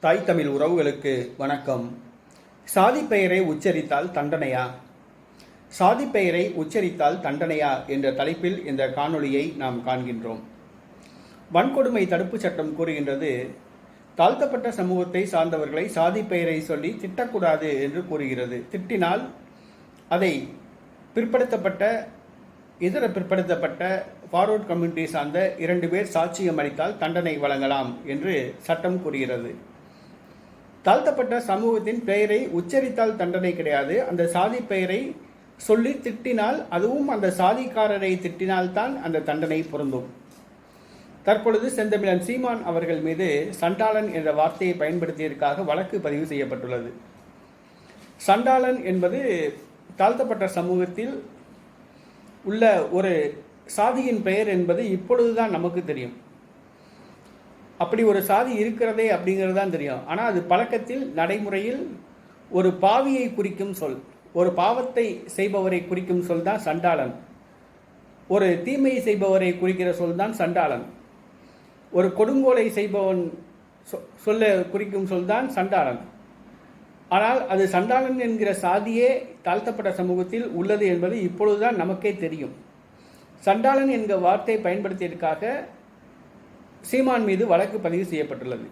தாய் தமிழ் உறவுகளுக்கு வணக்கம். சாதி பெயரை உச்சரித்தால் தண்டனையா? சாதி பெயரை உச்சரித்தால் தண்டனையா என்ற தலைப்பில் இந்த காணொளியை நாம் காண்கின்றோம். வன்கொடுமை தடுப்புச் சட்டம் கூறுகின்றது. தாழ்த்தப்பட்ட சமூகத்தை சார்ந்தவர்களை சாதி பெயரை சொல்லி திட்டக்கூடாது என்று கூறுகிறது. திட்டினால் அதை பிற்படுத்தப்பட்ட இதர பிற்படுத்தப்பட்ட ஃபார்வர்ட் கம்யூனிட்டி சார்ந்த இரண்டு பேர் சாட்சியம் அளித்தால் தண்டனை வழங்கலாம் என்று சட்டம் கூறுகிறது. தாழ்த்தப்பட்ட சமூகத்தின் பெயரை உச்சரித்தால் தண்டனை கிடையாது. அந்த சாதி பெயரை சொல்லி திட்டினால் அதுவும் அந்த சாதிக்காரரை திட்டினால்தான் அந்த தண்டனை பொருந்தும். தற்பொழுது செந்தமிழன் சீமான் அவர்கள் மீது சண்டாளன் என்ற வார்த்தையை பயன்படுத்தியதற்காக வழக்கு பதிவு செய்யப்பட்டுள்ளது. சண்டாளன் என்பது தாழ்த்தப்பட்ட சமூகத்தில் உள்ள ஒரு சாதியின் பெயர் என்பது இப்பொழுதுதான் நமக்கு தெரியும். அப்படி ஒரு சாதி இருக்கிறதே அப்படிங்கிறது தான் தெரியும். ஆனால் அது பழக்கத்தில் நடைமுறையில் ஒரு பாவியை குறிக்கும் சொல் ஒரு பாவத்தை செய்பவரை குறிக்கும் சொல் தான் சண்டாளன். ஒரு தீமையை செய்பவரை குறிக்கிற சொல் தான் சண்டாளன். ஒரு கொடுங்கோலை செய்பவன் சொ- சொல்ல குறிக்கும் சொல் தான் சண்டாளன். ஆனால் அது சண்டாளன் என்கிற சாதியே தாழ்த்தப்பட்ட சமூகத்தில் உள்ளது என்பது இப்பொழுதுதான் நமக்கே தெரியும். சண்டாளன் என்கிற வார்த்தை பயன்படுத்தியதற்காக சீமான் மீது வழக்கு பதிவு செய்யப்பட்டுள்ளது.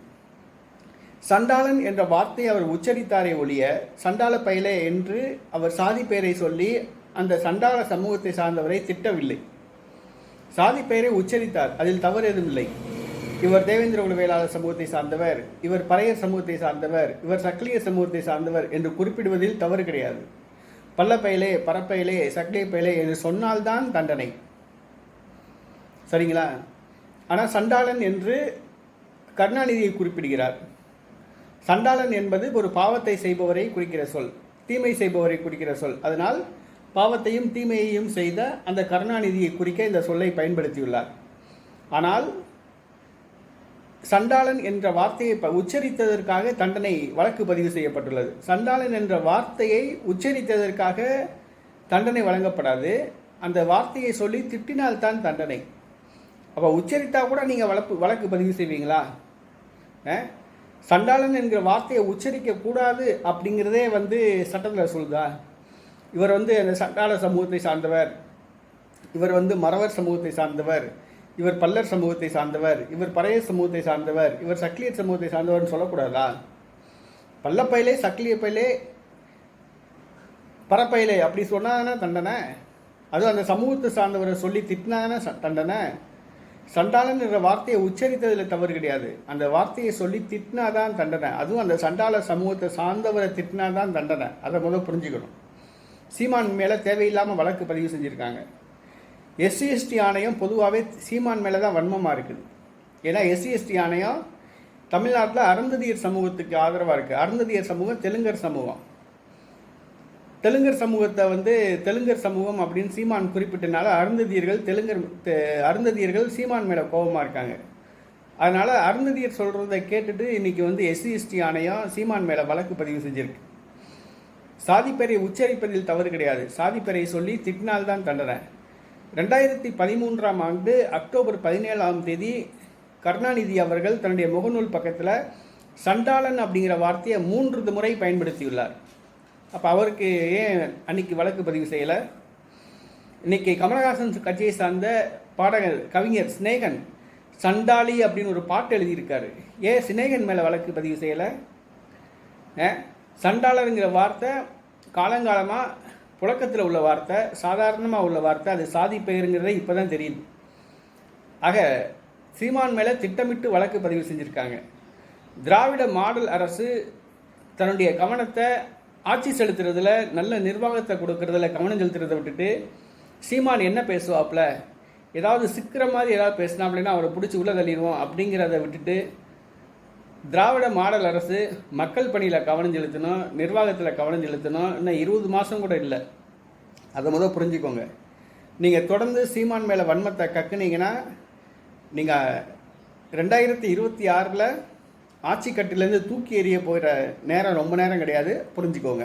சண்டாளன் என்ற வார்த்தையை அவர் உச்சரித்தாரே ஒழிய சண்டாள பயலே என்று அவர் சாதி பெயரை சொல்லி அந்த சண்டாள சமூகத்தை சார்ந்தவரை திட்டவில்லை. சாதி பெயரை உச்சரித்தார். அதில் தவறு எதுவும் இல்லை. இவர் தேவேந்திர வேளாளர் சமூகத்தை சார்ந்தவர் இவர் பறையர் சமூகத்தை சார்ந்தவர் இவர் சக்லிய சமூகத்தை சார்ந்தவர் என்று குறிப்பிடுவதில் தவறு கிடையாது. பல்லப்பயலே பரப்பயிலே சக்லிய பயிலே என்று சொன்னால்தான் தண்டனை. சரிங்களா? ஆனால் சண்டாளன் என்று கருணாநிதியை குறிப்பிடுகிறார். சண்டாளன் என்பது ஒரு பாவத்தை செய்பவரை குறிக்கிற சொல் தீமை செய்பவரை குறிக்கிற சொல். அதனால் பாவத்தையும் தீமையையும் செய்த அந்த கருணாநிதியை குறிக்க இந்த சொல்லை பயன்படுத்தியுள்ளார். ஆனால் சண்டாளன் என்ற வார்த்தையை ப- உச்சரித்ததற்காக தண்டனை வழக்கு பதிவு செய்யப்பட்டுள்ளது. சண்டாளன் என்ற வார்த்தையை உச்சரித்ததற்காக தண்டனை வழங்கப்படாது. அந்த வார்த்தையை சொல்லி திட்டினால்தான் தண்டனை. அப்போ உச்சரித்தா கூட நீங்கள் வழக்கு வழக்கு பதிவு செய்வீங்களா? சண்டாளன் என்கிற வார்த்தையை உச்சரிக்க கூடாது அப்படிங்கிறதே வந்து சட்டத்தில் சொல்லுதா? இவர் வந்து அந்த சண்டாள சமூகத்தை சார்ந்தவர். இவர் வந்து மறவர் சமூகத்தை சார்ந்தவர். இவர் பல்லர் சமூகத்தை சார்ந்தவர். இவர் பறையர் சமூகத்தை சார்ந்தவர். இவர் சக்லியர் சமூகத்தை சார்ந்தவர்னு சொல்லக்கூடாதா? பல்லப்பயிலே சக்லிய பயிலே பரப்பயிலே. அப்படி சொன்னாதானே தண்டனை? அதுவும் அந்த சமூகத்தை சார்ந்தவரை சொல்லி திட்டினாதானே ச- தண்டனை? சண்டாளன் என்ற வார்த்தையை உச்சரித்ததில் தவறு கிடையாது. அந்த வார்த்தையை சொல்லி திட்டினா தான் தண்டனை. அதுவும் அந்த சண்டாள சமூகத்தை சார்ந்தவரை திட்டினாதான் தண்டனை. அதை முதல் புரிஞ்சுக்கணும். சீமான் மேலே தேவையில்லாமல் வழக்கு பதிவு செஞ்சுருக்காங்க. எஸ்சி எஸ்டி ஆணையம் பொதுவாகவே சீமான் மேலே தான் வன்மமாக இருக்குது. ஏன்னா எஸ்சி எஸ்டி ஆணையம் தமிழ்நாட்டில் அருந்ததியர் சமூகத்துக்கு ஆதரவாக இருக்குது அருந்ததியர் சமூகம் தெலுங்கர் சமூகம். தெலுங்கர் சமூகத்தை வந்து தெலுங்கர் சமூகம் அப்படின்னு சீமான் குறிப்பிட்டனால அருந்ததியர்கள் தெலுங்கர் அருந்ததியர்கள் சீமான் மேலே கோபமாக இருக்காங்க. அதனால் அருந்ததியர் சொல்கிறத கேட்டுட்டு இன்னைக்கு வந்து எஸ்சி எஸ்டி ஆணையம் சீமான் மேலே வழக்கு பதிவு செஞ்சுருக்கு. சாதிப்பெறையை உச்சரிப்பதில் தவறு கிடையாது. சாதிப்பெறையை சொல்லி திட்டினால்தான் தண்டனை. ரெண்டாயிரத்தி பதிமூன்றாம் ஆண்டு அக்டோபர் பதினேழாம் தேதி கருணாநிதி அவர்கள் தன்னுடைய முகநூல் பக்கத்தில் சண்டாளன் அப்படிங்கிற வார்த்தையை மூன்று முறை பயன்படுத்தியுள்ளார். அப்போ அவருக்கு ஏன் அன்னைக்கு வழக்கு பதிவு செய்யலை? இன்னைக்கு கமலஹாசன் கட்சியை சார்ந்த பாடகர் கவிஞர் சிநேகன் சண்டாளி அப்படின்னு ஒரு பாட்டு எழுதியிருக்காரு. ஏன் சிநேகன் மேலே வழக்கு பதிவு செய்யலை? சண்டாளருங்கிற வார்த்தை காலங்காலமாக புழக்கத்தில் உள்ள வார்த்தை சாதாரணமாக உள்ள வார்த்தை அது சாதி பெயருங்கிறதே இப்போ தான் தெரியுது. ஆக சீமான் மேலே திட்டமிட்டு வழக்கு பதிவு செஞ்சுருக்காங்க. திராவிட மாடல் அரசு தன்னுடைய கவனத்தை ஆட்சி செலுத்துறதுல நல்ல நிர்வாகத்தை கொடுக்கறதுல கவனம் செலுத்துறதை விட்டுட்டு சீமான் என்ன பேசுவாப்புல? ஏதாவது சிக்கிற மாதிரி ஏதாவது பேசினாப்லன்னா அவரை பிடிச்சி உள்ள தள்ளிடுவோம் அப்படிங்கிறத விட்டுட்டு திராவிட மாடல் அரசு மக்கள் பணியில் கவனம் செலுத்தணும் நிர்வாகத்தில் கவனம் செலுத்தணும். இன்னும் இருபது மாதம் கூட இல்லை. அதை முதல் புரிஞ்சுக்கோங்க. நீங்கள் தொடர்ந்து சீமான் மேலே வன்மத்தை கக்குனீங்கன்னா நீங்கள் ரெண்டாயிரத்தி இருபத்தி ஆறில் ஆட்சி கட்டிலேருந்து தூக்கி எறிய போகிற நேரம் ரொம்ப நேரம் கிடையாது. புரிஞ்சுக்கோங்க.